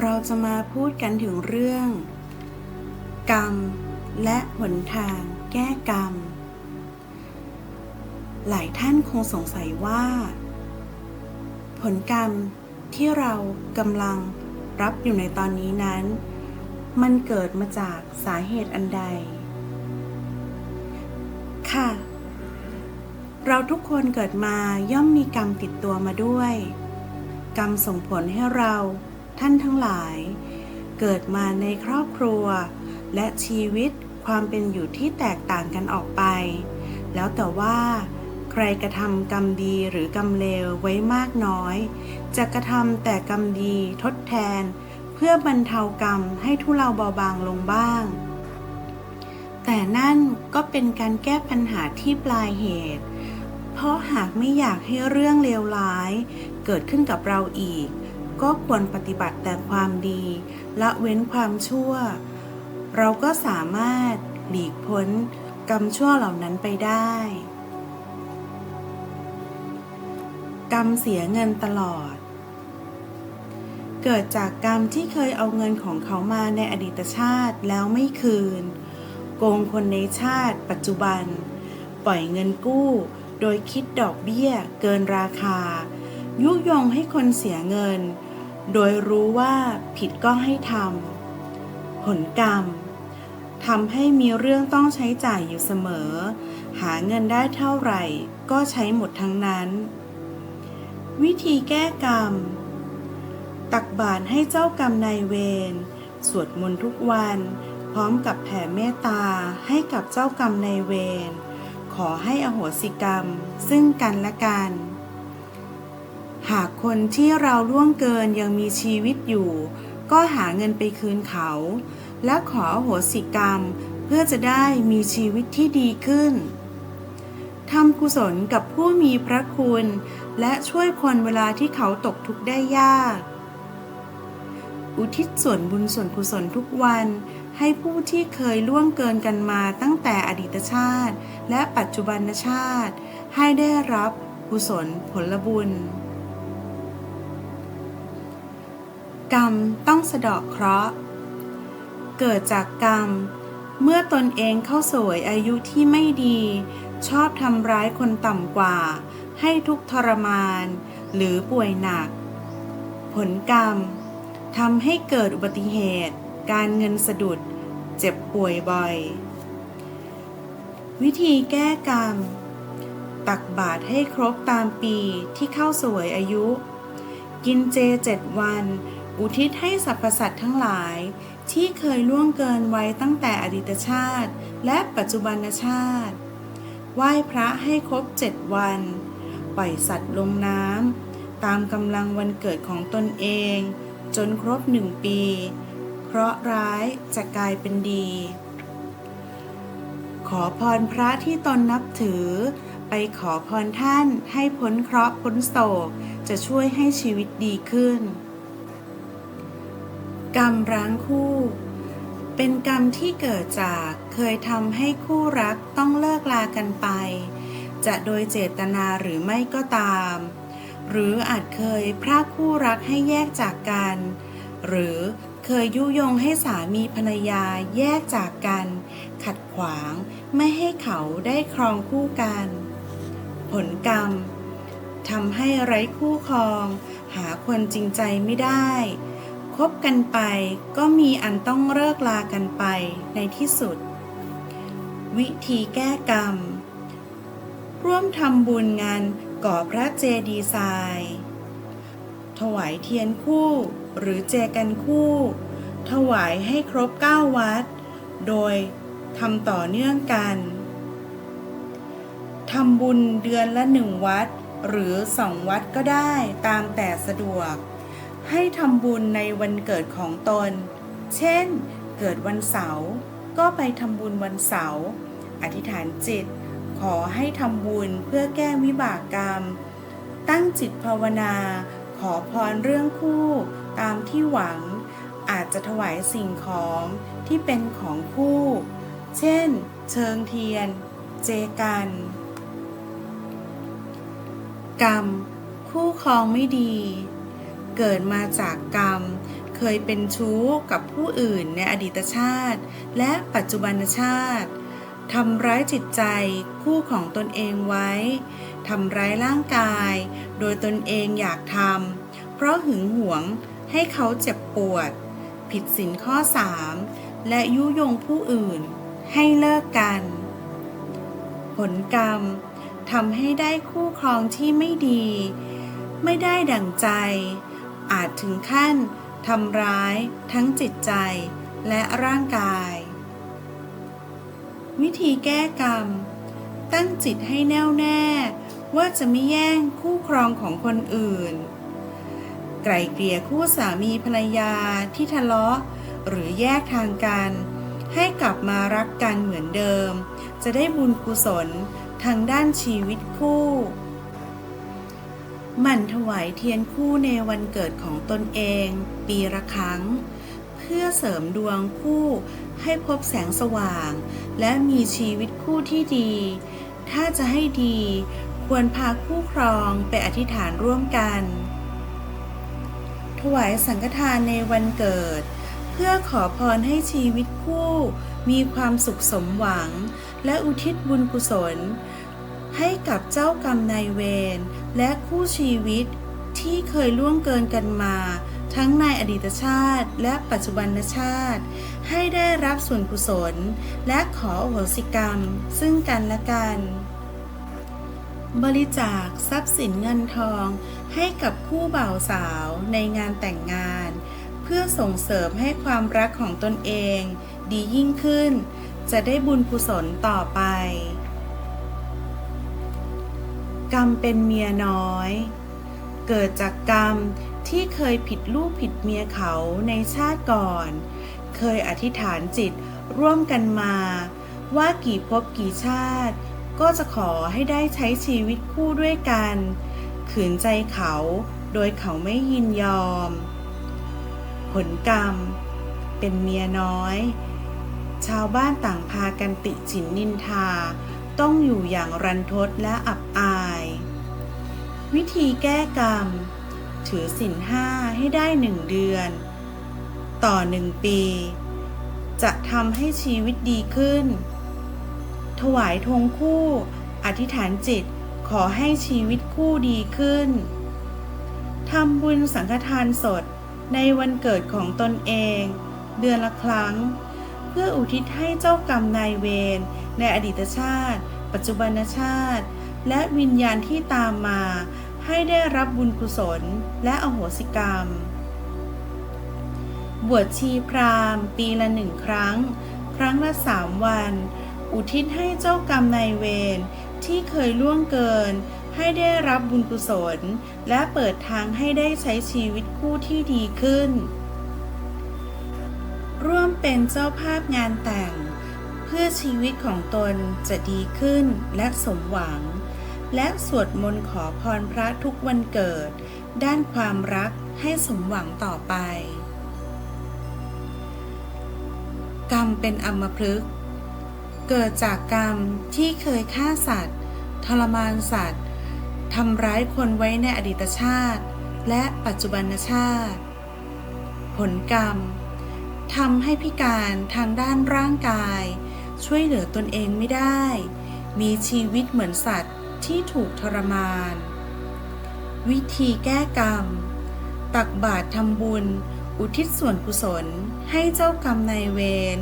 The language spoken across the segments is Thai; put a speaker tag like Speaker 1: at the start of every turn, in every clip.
Speaker 1: เราจะมาพูดกันถึงเรื่อง กรรม และหนทางแก้กรรม หลายท่านคงสงสัยว่า ผลกรรมที่เรากำลังรับอยู่ในตอนนี้นั้น มันเกิดมาจากสาเหตุอันใด ค่ะ เราทุกคนเกิดมาย่อมมีกรรมติดตัวมาด้วย กรรมส่งผลให้เรา ท่านทั้งหลาย เกิดมาในครอบครัว และชีวิตความเป็นอยู่ที่แตกต่างกันออกไป แล้วแต่ว่า ใครกระทำกรรมดีหรือกรรมเลวไว้มากน้อย จะกระทำแต่กรรมดีทดแทน เพื่อบรรเทากรรมให้ทุเลาเบาบางลงบ้าง แต่นั่นก็เป็นการแก้ปัญหาที่ปลายเหตุ เพราะหากไม่อยากให้เรื่องเลวร้าย เกิดขึ้นกับเราอีก ก็ควรปฏิบัติแต่ความดีละเว้นความชั่ว เราก็สามารถหลีกพ้นกรรมชั่วเหล่านั้นไปได้ กรรมเสียเงินตลอด เกิดจากกรรมที่เคยเอาเงินของเขามาในอดีตชาติแล้วไม่คืน โกงคนในชาติปัจจุบัน ปล่อยเงินกู้ โดยคิดดอกเบี้ยเกินราคา ยุยงให้คนเสียเงิน โดยรู้ว่าผิดก็ให้ทำผลกรรมทำให้มีเรื่องต้องใช้จ่ายอยู่เสมอ หาเงินได้เท่าไหร่ ก็ใช้หมดทั้งนั้น วิธีแก้กรรม ตักบาตรให้เจ้ากรรมนายเวร สวดมนต์ทุกวัน พร้อมกับแผ่เมตตาให้กับเจ้ากรรมนายเวร ขอให้อโหสิกรรมซึ่งกันและกัน หากคนที่เราล่วงเกินยังมีชีวิตอยู่ ก็หาเงินไปคืนเขา และขอโหสิกรรมเพื่อจะได้มีชีวิตที่ดีขึ้นทำกุศลกับผู้มีพระคุณ และช่วยคนเวลาที่เขาตกทุกข์ได้ยาก อุทิศส่วนบุญส่วนกุศลทุกวันให้ผู้ที่เคยล่วงเกินกันมาตั้งแต่อดีตชาติ และปัจจุบันชาติ ให้ได้รับกุศลผลบุญ กรรมต้องสะเดาะเคราะห์ เกิดจากกรรม เมื่อตนเองเข้าสวยอายุที่ไม่ดี ชอบทำร้ายคนต่ำกว่า ให้ทุกทรมาน หรือป่วยหนัก ผลกรรมทำให้เกิดอุบัติเหตุ การเงินสะดุด เจ็บป่วยบ่อย วิธีแก้กรรม ตักบาตรให้ครบตามปีที่เข้าสวยอายุ กินเจเจ็ดวัน อุทิศให้สรรพสัตว์ทั้งหลาย ที่เคยล่วงเกินไว้ตั้งแต่อดีตชาติ และปัจจุบันชาติ ไหว้พระให้ครบเจ็ดวัน ปล่อยสัตว์ลงน้ำตามกำลังวันเกิดของตนเอง จนครบหนึ่งปี เคราะห์ร้ายจะกลายเป็นดี ขอพรพระที่ตนนับถือ ไปขอพรท่านให้พ้นเคราะห์พ้นโศกจะช่วยให้ชีวิตดีขึ้น กรรมร้างคู่ เป็นกรรมที่เกิดจากเคยทำให้คู่รักต้องเลิกลากันไป จะโดยเจตนาหรือไม่ก็ตาม หรืออาจเคยพรากคู่รักให้แยกจากกัน หรือเคยยุยงให้สามีภรรยาแยกจากกัน ขัดขวางไม่ให้เขาได้ครองคู่กัน ผลกรรมทำให้ไร้คู่ครอง หาคนจริงใจไม่ได้ คบกันไปก็มีอันต้องเลิกลากันไปในที่สุด วิธีแก้กรรม ร่วมทำบุญงานก่อพระเจดีย์ทราย ถวายเทียนคู่หรือเจกันคู่ ถวายให้ครบ 9 วัด โดยทำต่อเนื่องกันทำบุญเดือนละหนึ่งวัด หรือสองวัดก็ได้ตามแต่สะดวก ให้ทำบุญในวันเกิดของตน เช่น เกิดวันเสาร์ก็ไปทำบุญวันเสาร์ อธิษฐานจิต ขอให้ทำบุญเพื่อแก้วิบากกรรม ตั้งจิตภาวนา ขอพรเรื่องคู่ตามที่หวัง อาจจะถวายสิ่งของที่เป็นของคู่ เช่น เชิงเทียน เจกัน กรรม คู่ครองไม่ดี เกิดมาจากกรรม เคยเป็นชู้กับผู้อื่นในอดีตชาติ และปัจจุบันชาติทำร้ายจิตใจคู่ของตนเองไว้ทำร้ายร่างกาย โดยตนเองอยากทำเพราะหึงหวงให้เขาเจ็บปวด ผิดสินข้อ 3 และยุยงผู้อื่น ให้เลิกกัน ผลกรรมทำให้ได้คู่ครองที่ไม่ดี ไม่ได้ดั่งใจ อาจถึงขั้นทำร้ายทั้งจิตใจและร่างกาย วิธีแก้กรรม ตั้งจิตให้แน่วแน่ว่าจะไม่แย่งคู่ครองของคนอื่น ไกลเกลี่ยคู่สามีภรรยาที่ทะเลาะหรือแยกทางกัน ให้กลับมารักกันเหมือนเดิม จะได้บุญกุศลทางด้านชีวิตคู่ หมั่นถวายเทียนคู่ในวันเกิดของตนเอง ปีละครั้ง เพื่อเสริมดวงคู่ให้พบแสงสว่าง และมีชีวิตคู่ที่ดี ถ้าจะให้ดี ควรพาคู่ครองไปอธิษฐานร่วมกัน ถวายสังฆทานในวันเกิด เพื่อขอพรให้ชีวิตคู่ มีความสุขสมหวัง และอุทิศบุญกุศล ให้กับเจ้ากรรมนายเวรและคู่ชีวิตที่เคยล่วงเกินกันมา ทั้งในอดีตชาติและปัจจุบันชาติ ให้ได้รับส่วนกุศล และขออโหสิกรรม ซึ่งกันและกัน บริจาคทรัพย์สินเงินทอง ให้กับคู่บ่าวสาวในงานแต่งงาน เพื่อส่งเสริมให้ความรักของตนเอง ดียิ่งขึ้น จะได้บุญกุศลต่อไป กรรมเป็นเมียน้อย เกิดจากกรรมที่เคยผิดลูกผิดเมียเขาในชาติก่อน เคยอธิษฐานจิตร่วมกันมา ว่ากี่ภพกี่ชาติ ก็จะขอให้ได้ใช้ชีวิตคู่ด้วยกัน ขืนใจเขาโดยเขาไม่ยินยอม ผลกรรม เป็นเมียน้อย ชาวบ้านต่างพากันติฉินนินทา ต้องอยู่อย่างรันทดและอับอาย วิธีแก้กรรม ถือสินห้าให้ได้หนึ่งเดือน ต่อหนึ่งปี จะทำให้ชีวิตดีขึ้น ถวายธงคู่ อธิษฐานจิตขอให้ชีวิตคู่ดีขึ้นทำบุญสังฆทานสดในวันเกิดของตนเอง เดือนละครั้ง เพื่ออุทิศให้เจ้ากรรมนายเวร ในอดีตชาติ ปัจจุบันชาติ และวิญญาณที่ตามมา ให้ได้รับบุญกุศลและอโหสิกรรม บวชชีพราหมณ์ปีละหนึ่งครั้ง ครั้งละสามวัน อุทิศให้เจ้ากรรมนายเวรที่เคยล่วงเกิน ให้ได้รับบุญกุศล และเปิดทางให้ได้ใช้ชีวิตคู่ที่ดีขึ้น ร่วมเป็นเจ้าภาพงานแต่ง พื่อชีวิตของตนจะดีขึ้นและสมหวัง และสวดมนต์ขอพรพระทุกวันเกิด ด้านความรักให้สมหวังต่อไป กรรมเป็นอมพฤกษ์เกิดจากกรรมที่เคยฆ่าสัตว์ ทรมานสัตว์ทำร้ายคนไว้ในอดีตชาติ และปัจจุบันชาติ ผลกรรมทำให้พิการทางด้านร่างกาย ช่วยเหลือตนเองไม่ได้ มีชีวิตเหมือนสัตว์ที่ถูกทรมาน วิธีแก้กรรม ตักบาตรทำบุญ อุทิศส่วนกุศล ให้เจ้ากรรมนายเวร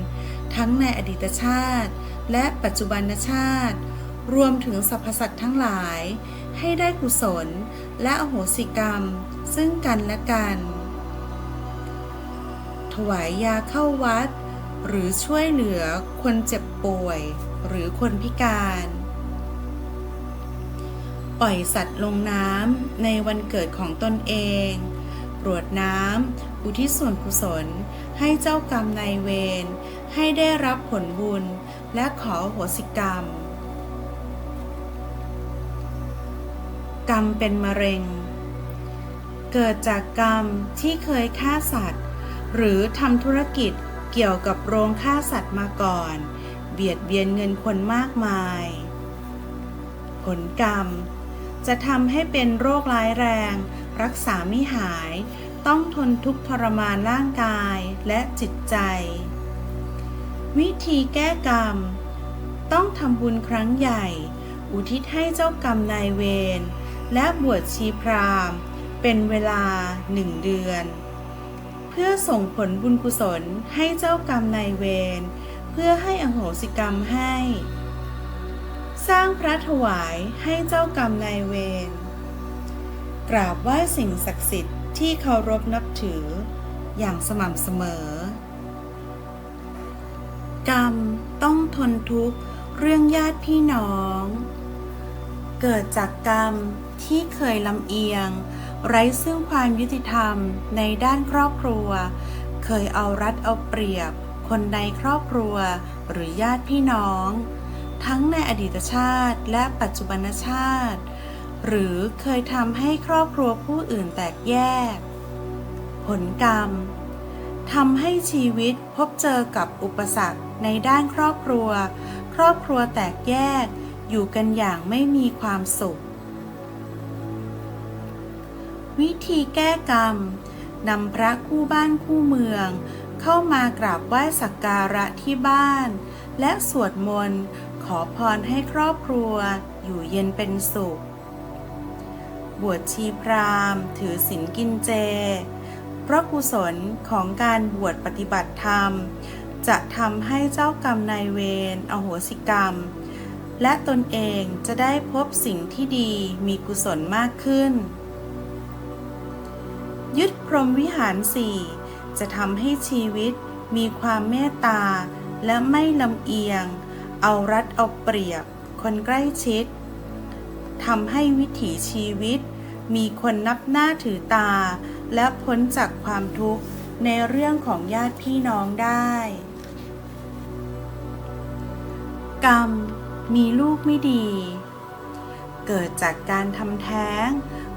Speaker 1: ทั้งในอดีตชาติ และปัจจุบันชาติ รวมถึงสรรพสัตว์ทั้งหลาย ให้ได้กุศล และอโหสิกรรม ซึ่งกันและกัน ถวายยาเข้าวัด หรือช่วยเหลือคนเจ็บป่วย หรือคนพิการ ปล่อยสัตว์ลงน้ำในวันเกิดของตนเองกรวดน้ำอุทิศส่วนกุศล ให้เจ้ากรรมนายเวร ให้ได้รับผลบุญ และขอโหสิกรรม กรรมเป็นมะเร็ง เกิดจากกรรมที่เคยฆ่าสัตว์ หรือทำธุรกิจ เกี่ยวกับโรงฆ่าสัตว์มาก่อน เบียดเบียนเงินคนมากมาย ผลกรรม จะทำให้เป็นโรคร้ายแรง รักษาไม่หาย ต้องทนทุกข์ทรมานร่างกายและจิตใจ วิธีแก้กรรม ต้องทำบุญครั้งใหญ่ อุทิศให้เจ้ากรรมนายเวรและบวชชีพราหมณ์ เป็นเวลาหนึ่งเดือน พื่อส่งผลบุญกุศลให้เจ้ากรรมนายเวร เพื่อให้อโหสิกรรมให้ สร้างพระถวายให้เจ้ากรรมนายเวร กราบไหว้สิ่งศักดิ์สิทธิ์ที่เคารพนับถือ อย่างสม่ำเสมอ กรรมต้องทนทุกข์เรื่องญาติพี่น้อง เกิดจากกรรมที่เคยลำเอียง ไร้ซึ่งความยุติธรรมในด้านครอบครัว เคยเอารัดเอาเปรียบ คนในครอบครัว หรือญาติพี่น้อง ทั้งในอดีตชาติและปัจจุบันชาติ หรือเคยทำให้ครอบครัวผู้อื่นแตกแยก ผลกรรมทำให้ชีวิตพบเจอกับอุปสรรคในด้านครอบครัว ครอบครัวแตกแยก อยู่กันอย่างไม่มีความสุข วิธีแก้กรรมนำพระคู่บ้านคู่เมือง เข้ามากราบไหว้สักการะที่บ้าน และสวดมนต์ขอพรให้ครอบครัวอยู่เย็นเป็นสุข บวชชีพราหมณ์ ถือศีลกินเจ เพราะกุศลของการบวชปฏิบัติธรรม จะทำให้เจ้ากรรมนายเวรอโหสิกรรม และตนเองจะได้พบสิ่งที่ดีมีกุศลมากขึ้น ยึดพรหมวิหารสี่จะทำให้ชีวิตมีความเมตตา และไม่ลำเอียง เอารัดเอาเปรียบ คนใกล้ชิดทำให้วิถีชีวิต มีคนนับหน้าถือตา และพ้นจากความทุกข์ในเรื่องของญาติพี่น้องได้ กรรมมีลูกไม่ดี เกิดจากการทำแท้ง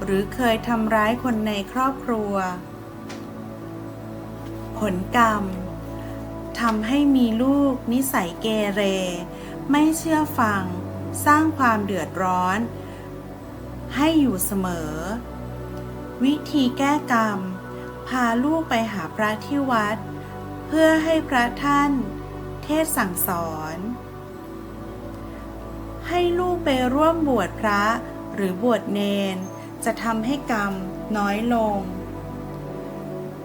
Speaker 1: หรือเคยทำร้ายคนในครอบครัว ผลกรรมทำให้มีลูกนิสัยเกเร ไม่เชื่อฟัง สร้างความเดือดร้อน ให้อยู่เสมอ วิธีแก้กรรม พาลูกไปหาพระที่วัด เพื่อให้พระท่าน เทศสั่งสอน ให้ลูกไปร่วมบวชพระหรือบวชเนน จะทำให้กรรมน้อยลง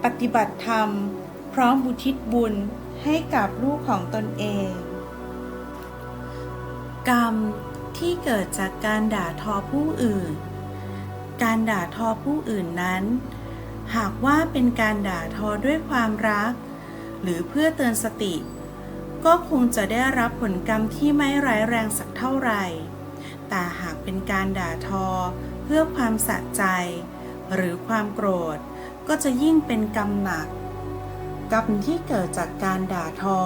Speaker 1: ปฏิบัติธรรม พร้อมบุทิศบุญให้กับลูกของตนเอง กรรมที่เกิดจากการด่าทอผู้อื่น การด่าทอผู้อื่นนั้น หากว่าเป็นการด่าทอด้วยความรัก หรือเพื่อเตือนสติ ก็คงจะได้รับผลกรรมที่ไม่ร้ายแรงสักเท่าไหร่ แต่หากเป็นการด่าทอ พื่อความสะใจ หรือความโกรธ ก็จะยิ่งเป็นกรรมหนัก กรรมที่เกิดจากการด่าทอ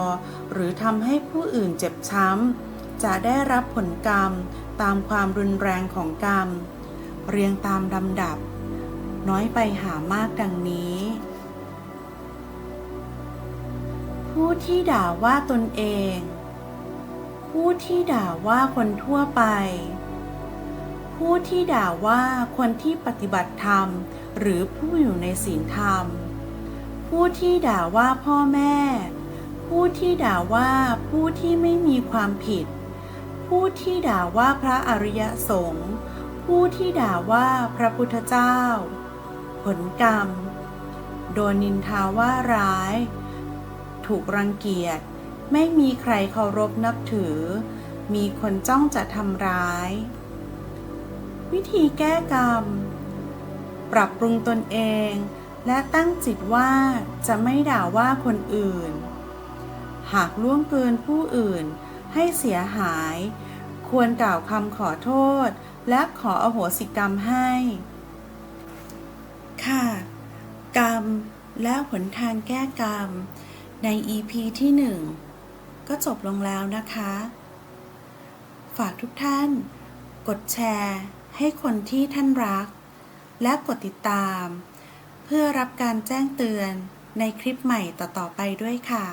Speaker 1: หรือทำให้ผู้อื่นเจ็บช้ำ จะได้รับผลกรรมตามความรุนแรงของกรรม เรียงตามลำดับ น้อยไปหามากดังนี้ ผู้ที่ด่าว่าตนเอง ผู้ที่ด่าว่าคนทั่วไป ผู้ที่ด่าว่าคนที่ปฏิบัติธรรม หรือผู้อยู่ในศีลธรรม ผู้ที่ด่าว่าพ่อแม่ ผู้ที่ด่าว่าผู้ที่ไม่มีความผิด ผู้ที่ด่าว่าพระอริยสงฆ์ผู้ที่ด่าว่าพระพุทธเจ้า ผลกรรม โดนนินทาว่าร้าย ถูกรังเกียจ ไม่มีใครเคารพนับถือ มีคนจ้องจะทำร้าย วิธีแก้กรรม ปรับปรุงตนเอง และตั้งจิตว่าจะไม่ด่าว่าคนอื่น หากล่วงเกินผู้อื่นให้เสียหาย ควรกล่าวคำขอโทษ และขออโหสิกรรมให้ ค่ะ กรรมและหนทางแก้กรรม ใน EP ที่หนึ่งก็จบลงแล้วนะคะ ฝากทุกท่าน กดแชร์ ให้คนที่ท่านรัก และกดติดตาม เพื่อรับการแจ้งเตือนในคลิปใหม่ต่อๆไปด้วยค่ะ